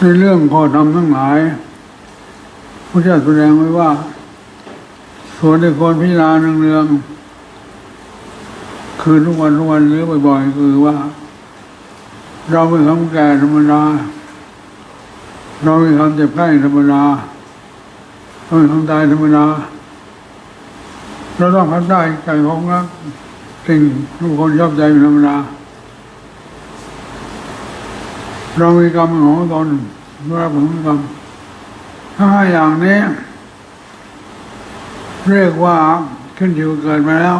ในเรื่องข้อธรรมทั้งหลายพระเจ้าแสดงไว้ว่าส่วนในคนพิจารณาเนืองๆคือทุกวันทุกวันหรือบ่อยๆคือว่า เราเป็นคำแก่ธรรมดา เราเป็นคำเจ็บไข้ธรรมดาเราเป็นคำตายธรรมดา เราต้องพัดได้ใจของรักสิ่งทุกคนชอบใจเป็นธรรมดา เรามีกรรมของตนรับผลกรรมถ้าอย่างนี้ เรียกว่าขึ้นอยู่เกิดมาแล้ว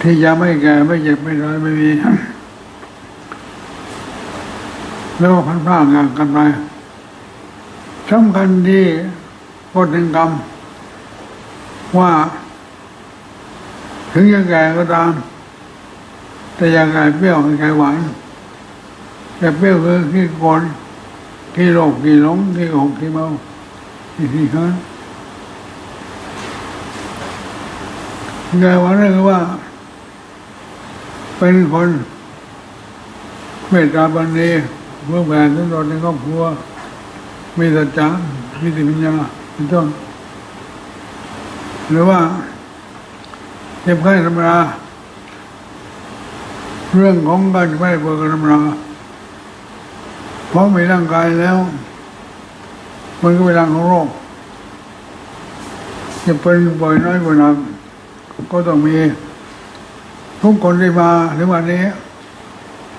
ที่จะไม่แก่ไม่เจ็บไม่ตายไม่มีแล้วพันผ้าดงานกันไปสำคัญที่กฎแห่งกรรม ว่า ถึงจะแก่ก็ตาม แต่ย่าแก่เปรี้ยวให้แก่หวาน แต่เปรี้ยวคือขี้โกนขี้โรคขี้หลงขี้หกขี้เมาขี้ขี้เขินแก่หวานก็คือว่า เป็นคนเมตตาบันนีเมื่อแผ่ทุนรในครอบครัวมีสัจจะมีสิปัญญาเป็นต้นหรือว่าเจ็บไข้ธรรมดาเรื่องของการไข้ปวดธรรมดา เพราะมีร่างกายแล้ว มันก็เป็นร่างของโรคจะเป็นบ่อยน้อยบ่อยหนักก็ต้องมีทุกคนที่มาถึงวันนี้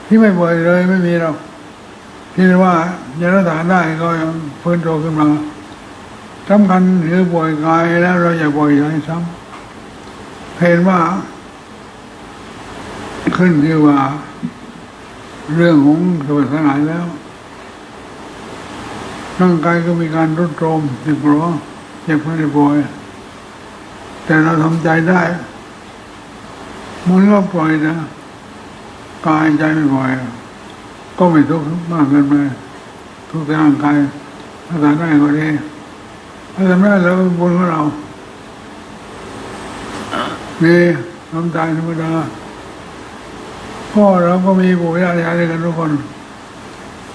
ที่ไม่บ่อยเลยไม่มีหรอกที่ว่าจะรักษาได้ก็ยังฟื้นตัวขึ้นมาสำคัญคือป่วยกายแล้วเราอย่าป่วยใจซ้ำเห็นว่า ขึ้นคือว่า เรื่องของสวัสดิ์สลายแล้ว ร่างกายก็มีการรุดโทรมเจ็บร้อเจ็บไม่ได้ป่วยแต่เราทำใจได้มันก็ปล่อยนะกายใจไม่ปล่อยก็ไม่ทุกข์มากเกินไปทุกข์ร่างกายรักษาได้ก็ดีถ้าทำได้แล้วบุญของเรามีทำใจธรรมดาพ่อเราก็มีปู่ย่าตายายด้วยกันทุกคน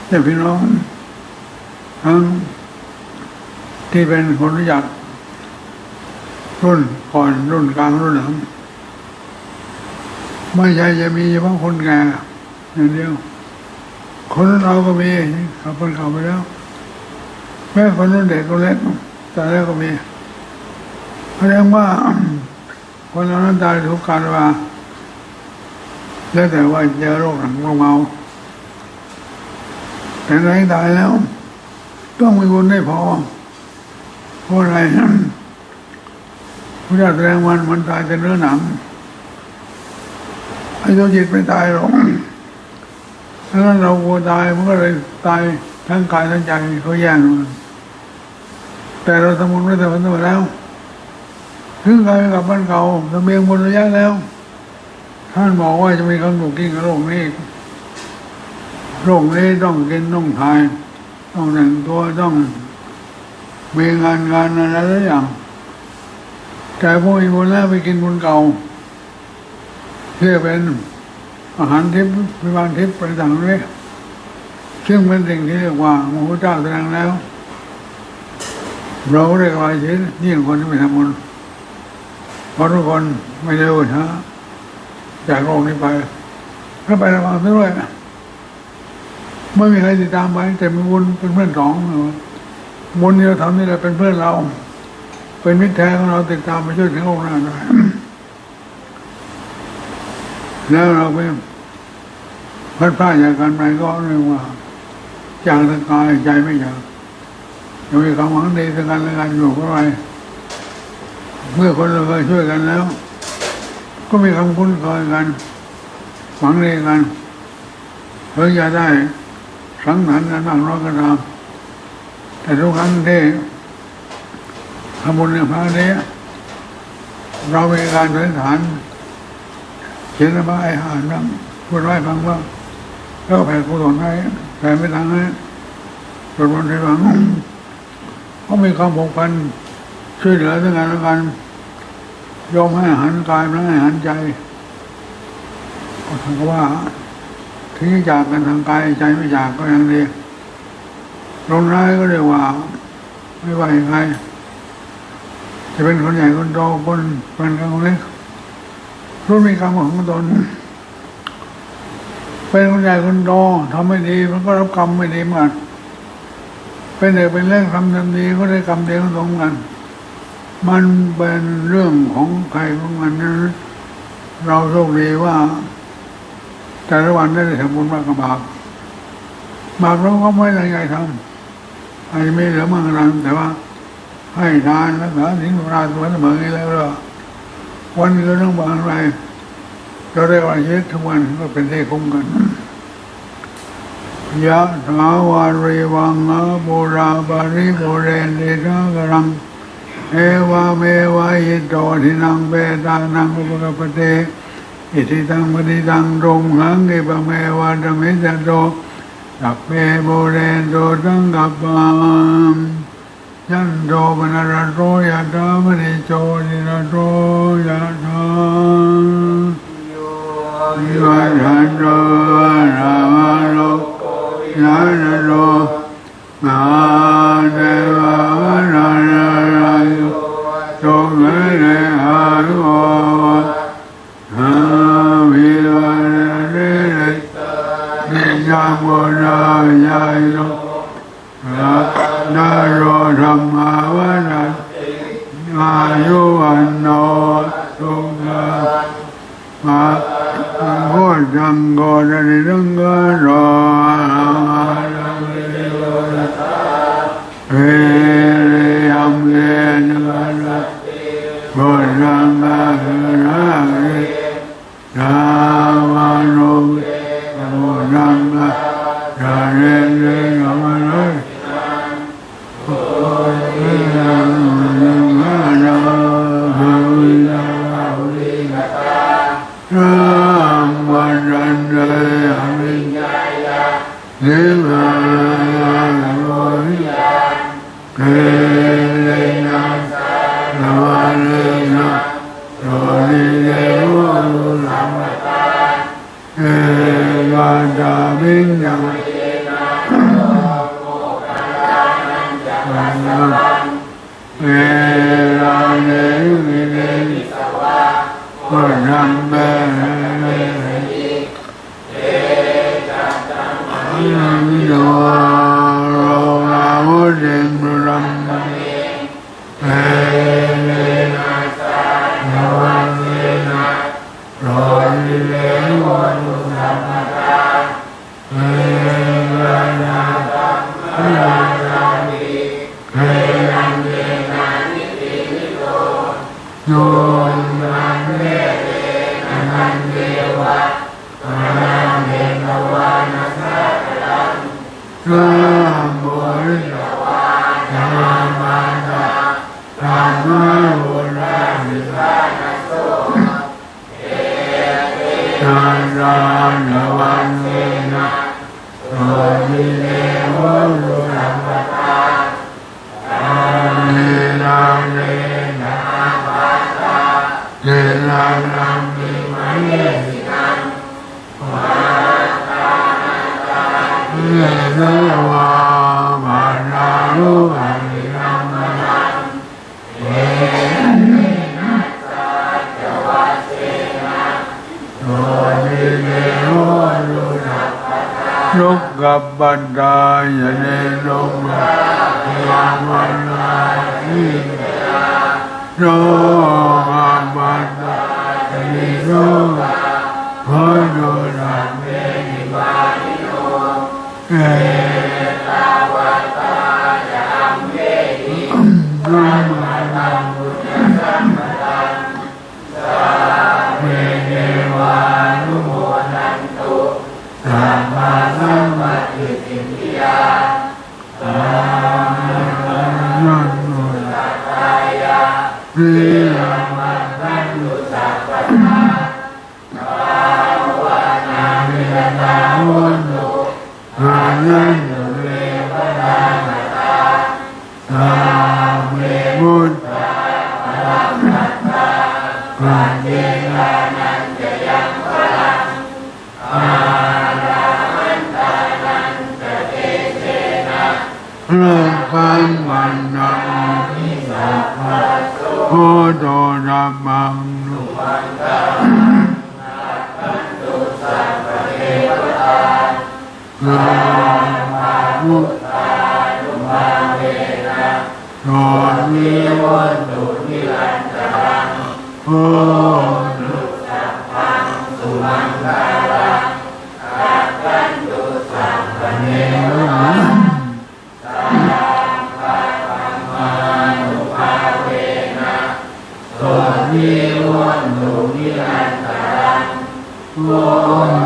แต่พี่น้อง ทั้งที่เป็นคนรู้จักรุ่นก่อนรุ่นกลางรุ่นหลังไม่ใช่จะมีเฉพาะคนแก่อย่างเดียว คนเราก็มีขับคนเข่าไปแล้ว แม้คนรุ่นเด็กคนเล็กแต่แล้วก็มีแสดงว่าคนเรานั้นตายทุกการว่าแล้วแต่ว่าเจอโรคหลังเมาแต่ไหนตายแล้ว ต้องมีบุญได้พอเพราะอะไรพระเจ้าแสดงวันมันตายเป็นเนื้อหนังไอ้ตัวจิตไม่ตายหรอกถ้างั้นเรากลัวตายมันก็เลยตายทั้งกายทั้งใจเขาแย่งมันแต่เราทำบุญไว้แต่วันตัวแล้วถึงกายกับบ้านเก่าทำเบียงบนระยะแล้ว ท่านบอกว่าจะมีคำถูกกิ้งกับโรคนี้โรคนี้ต้องกินต้องทาย ต้องแต่งตัวต้องมีงานงานอะไรหลายอย่าง แต่พวกอีกคนแล้วไปกินบุญเก่าเรียกเป็นอาหารทิพย์วิมานทิพย์ไปต่างนี้ซึ่งเป็นสิ่งที่เรียกว่าหมูเจ้าแสดงแล้ว เราเรียกว่าชีวิตยิ่งคนที่ไม่ทำบุญเพราะทุกคนไม่ได้บุญฮะจากโลกนี้ไปก็ไประวังด้วย ไม่มีใครติดตามไป แต่มีบุญเป็นเพื่อนสองบุญที่เราทำนี่แหละเป็นเพื่อนเรา เป็นมิตรแท้ของเราติดตามไปช่วยถึงโลกหน้าได้แล้วเราไปพัดผ้าจากกันไปก็เรียกว่าจากทางกายใจไม่อยากจะมีความหวังดีต่อกันและกันอยู่เพราะอะไรเมื่อคนเราเคยช่วยกันแล้ว ก็มีคำคุ้นเคยกันหวังดีกันเพื่อจะได้ สังสรรกันบ้างน้อยก็ตามแต่ทุกครั้งที่ทำบุญในพระนี้เรามีการสันฐานเขียนระบายอ่านบ้างพูดไว้ฟังบ้าแล้วก็แผ่กุศลให้แผ่ไม่ทางให้สวดมนต์ให้ฟังเขามีความผูกพันช่วยเหลือซึ่งกันและกันยอมให้อาหารกายและให้อาหารใจก็ถือว่า ถึงจะจากกันทางกายใจไม่จากก็ยังดีลงท้ายก็เรียกว่า ไม่ว่ายังไงจะเป็นคนใหญ่คนโตคนเป็นคนเล็กรู้มีกรรมของตนเป็นคนใหญ่คนโตทำไม่ดีมันก็รับกรรมไม่ดีเหมือนกันเป็นเด็กเป็นเล่นทำทำดีก็ได้กรรมเดียวตรงกัน มันเป็นเรื่องของใครของมันนะเราโชคดีว่า แต่ละวันได้ทำบุญมากกับบาปบาปเราก็ไม่ได้ใหญ่ทำอาจจะไม่เหลือมากนันแต่ว่า ให้ทานรักษาสิ่งสุราตัวเสมอนี้แล้วก็วันก็ต้องบางอะไรเราได้วันชีวิตทุกวันก็เป็นที่คุ้มกันยะถาวาริวังอาบุราบาริโกเรนเดชะกรัง เอวาเมวะอิโตทินังเบตานังอุปกปเต อิทิตังปฏิตังรงหังกิปะเมวะธรรมิจโตสัพเพโบเรนโตตังกัปปามยันโตปนารโตยะธามณิโจติระโตยะธาวิวัฏันโตรามาโลยะนะโลมาเดวะนารารายุโตเมเรหายุห วาดามิญญาเอราเนวิเนก็ทำแบบนี้โลโลาวุเองรำเอ มรามบุริยามาตาธรรมะบุรามิตาจารานวันเนนะโอมิเนวะรุ กับบันดาญเนลงมายังวันลาอิโรมาบันดาอิโรพอโดราเมนิบานิโนเอ เรียมัตตันตุสัพพทาภาวนามิตาวุนตุอานันเรวตามตาสาเมมุตตาปรัมมัตตาปัญเยกานันจะยังพลังอารามันตานันจะเตเสนะโลกังวันนัง โคโตระมังสุปันตังนัตตันตุสัพเพเวตานามาพุทธานุมาเวนะโทนิวันตุนิรันตังโอนุสัะพังสุมังคารังนัตตันตุสัพเพเว Amen.